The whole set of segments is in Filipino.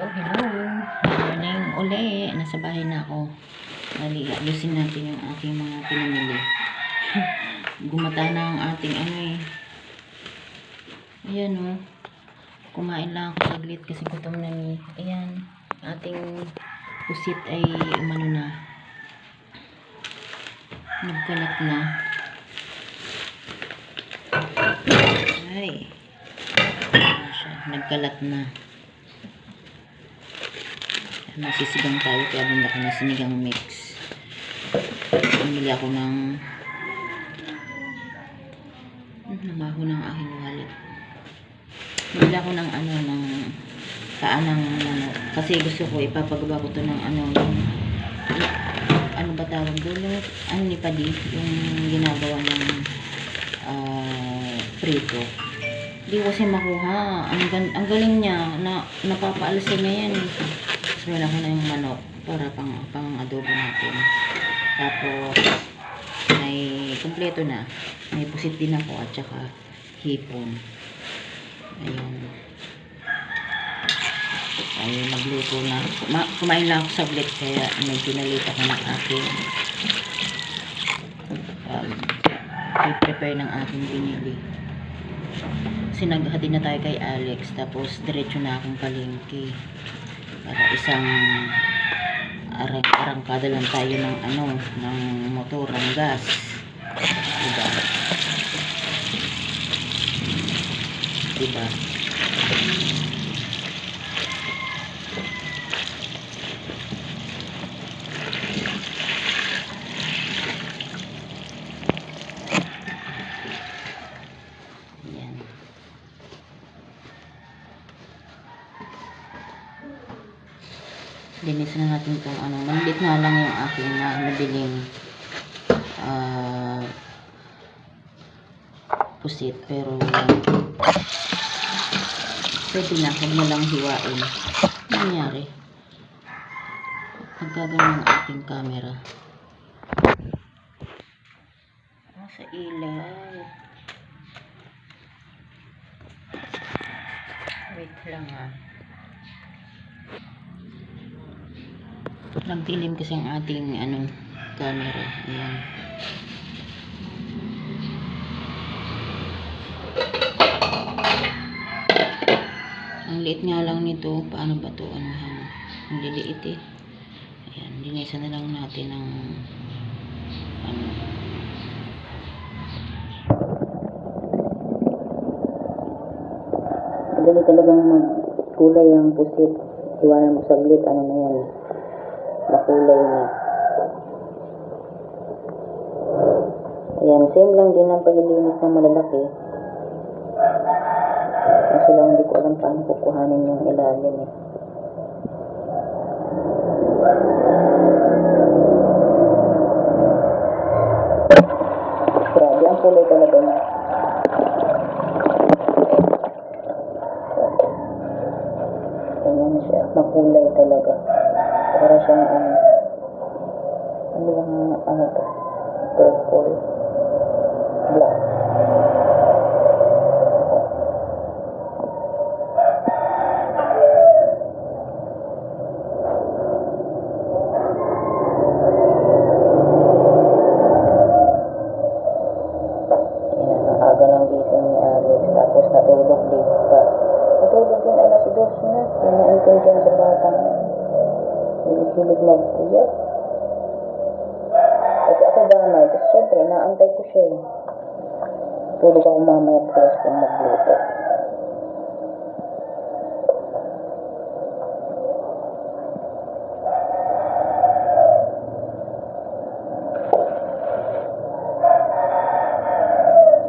Hello, hello. Good morning uli. Nasa bahay na ako. Dali, ayusin natin yung ating mga pinamili. Gumata na ang ating ano eh. Ayan o. Oh. Kumain lang ako saglit kasi gutom na ni. Ayan. Ating pusit ay umano na. Nagkalat na. Ay. Nagkalat na. Masisigang tayo kaya bumili ako ng sinigang mix. Bumili ako ng namaho ng aking wallet. Bumili ako ng ano, ng kaanang ano, kasi gusto ko ipapagawa ko to ng ano, yung, ano ba tawag doon? Ano ni Padi? Yung ginagawa ng ah, prito. Hindi kasi makuha. Ang, ang galing niya, na, napapaalsa niya yan. eh. Ako na yung manok para pang, pang adobo natin. Tapos, may kumpleto na. May pusit din ako at saka hipon. Ayun. Ayun, nagluto na. Ma kumain lang ako saglit kaya medyo nalita ko ng aking um, i-prepare ng aking binili. Sinaghati na tayo kay Alex tapos diretso na akong palengke para isang arang arangkada lang tayo ng ano ng motor ng gas. Diba? Diba yan Linis na natin itong ano. Maliit nga lang yung aking na nabiling ah pusit. Pero pwede na. Huwag mo lang hiwain. Ano nangyari? Nagkagano ang ating camera. Ah, sa ilaw. Wait lang ah. Nagdilim kasi ang ating ano, camera. Ayan. Ang liit nga lang nito. Paano ba to Ano, ano? Ang liliit eh. Ayan. Dinesa na lang natin ng ano. Madali talagang magkulay ang pusit. Iwanan mo saglit. Ano na yan na. Ayan, same lang din ang paglilinis ng malalaki. Kaso lang hindi ko alam paano kukuhanin yung ilalim eh. Grabe, ang kulay talaga niya. Ganyan siya. Makulay talaga. Para siyang ano. Ano bang ano to? Purple. Black. Hilig-hilig magpuyat. Kasi ako damay. Kasi syempre, naantay ko siya eh. Tulog ako mamaya plus kung magluto.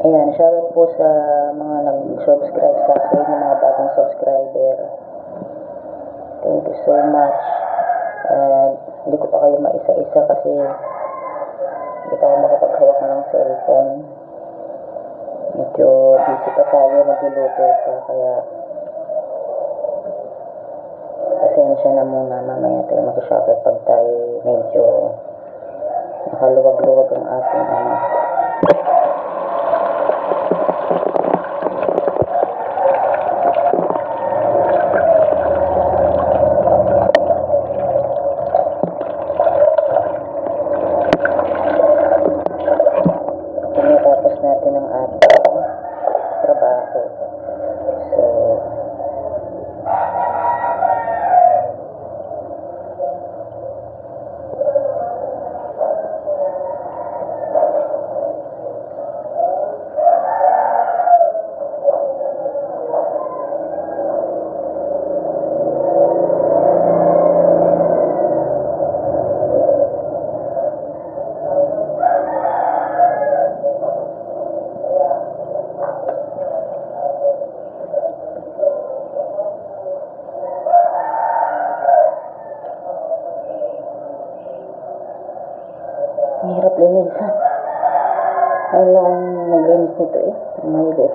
Ayan, shoutout po sa mga nag-subscribe sa akin, mga bagong subscriber. Thank you so much. Uh, hindi ko pa kayo maisa-isa kasi hindi tayo makapaghawak ng cellphone. Medyo busy pa tayo, nagluluto pa, kaya pasensya na muna. Mamaya tayo mag-shoutout pag tayo medyo nakaluwag-luwag ang ating naglinis nito eh. Ang maliliit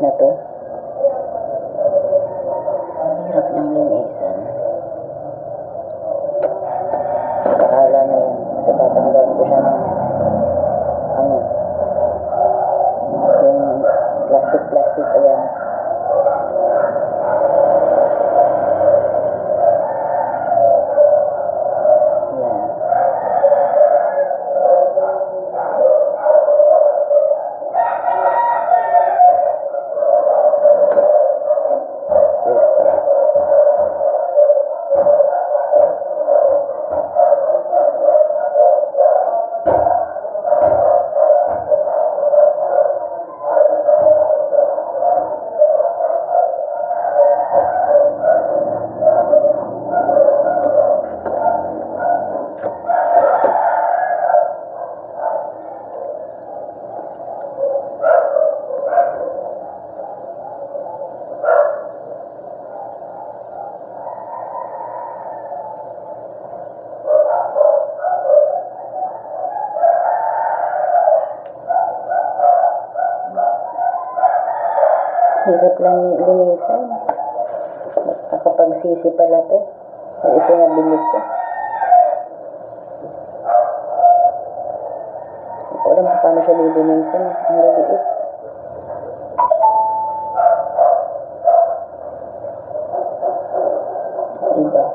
Ni- linisan. Nakapagsisi pala to. Pag ito na bilis ko. Hindi ko alam paano siya lilinisan. Ang liliit. Iba.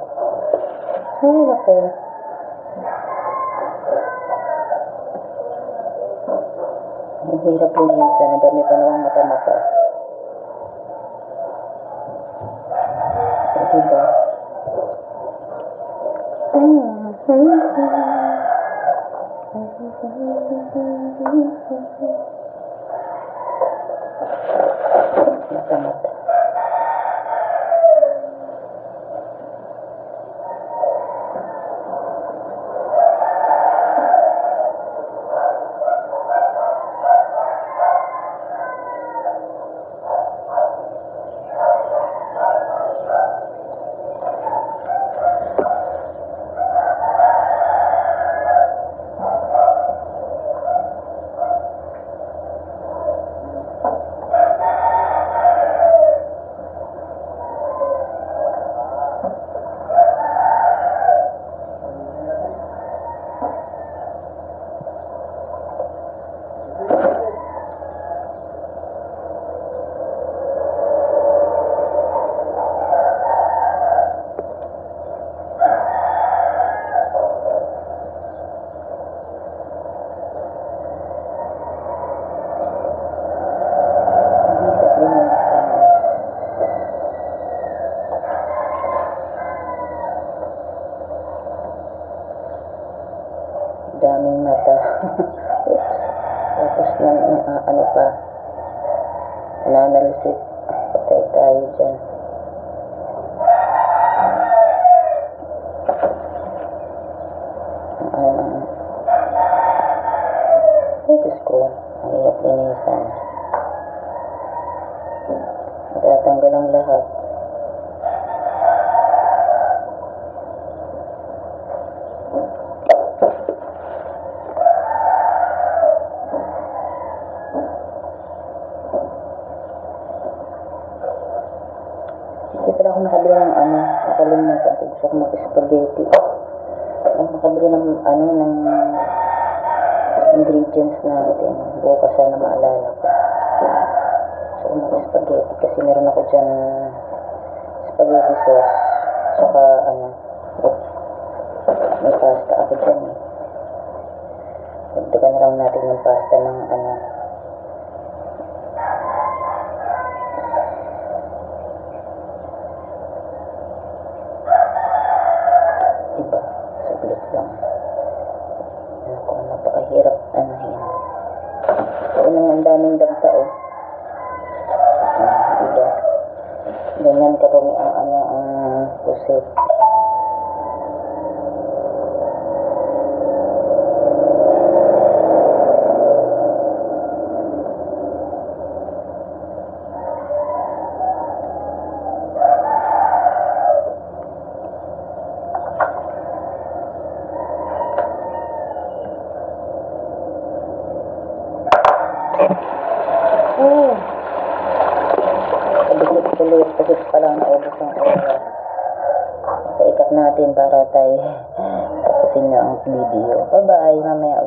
Ay, naku. Ang hirap linisan. Ang dami pa namang mata-mata. Diba? Mata-mata. Daming mata. Tapos na, na ano pa, nananalisip. Patay tayo dyan. Ano. Ay, Diyos ko. Ang hirap linisan. Matatanggal ang lahat. Hindi pala ako nakabili ng ano, nakalimutan ko. Gusto ko mag-spaghetti. Ako nakabili ng ano, ng ingredients natin. Bukas sana maalala ko. Ko mag-spaghetti kasi meron ako dyan spaghetti sauce. Saka ano, oops, may pasta ako dyan eh. Dagdagan na lang natin yung pasta ng ano, Diba? Saglit lang. Ano ko, napakahirap anahin. Ito lang ang daming dagta, oh. Ah, diba? Ganyan karumi ang ano, ang pusit. Natin para tayo tapusin nyo ang video. Bye-bye. Mamaya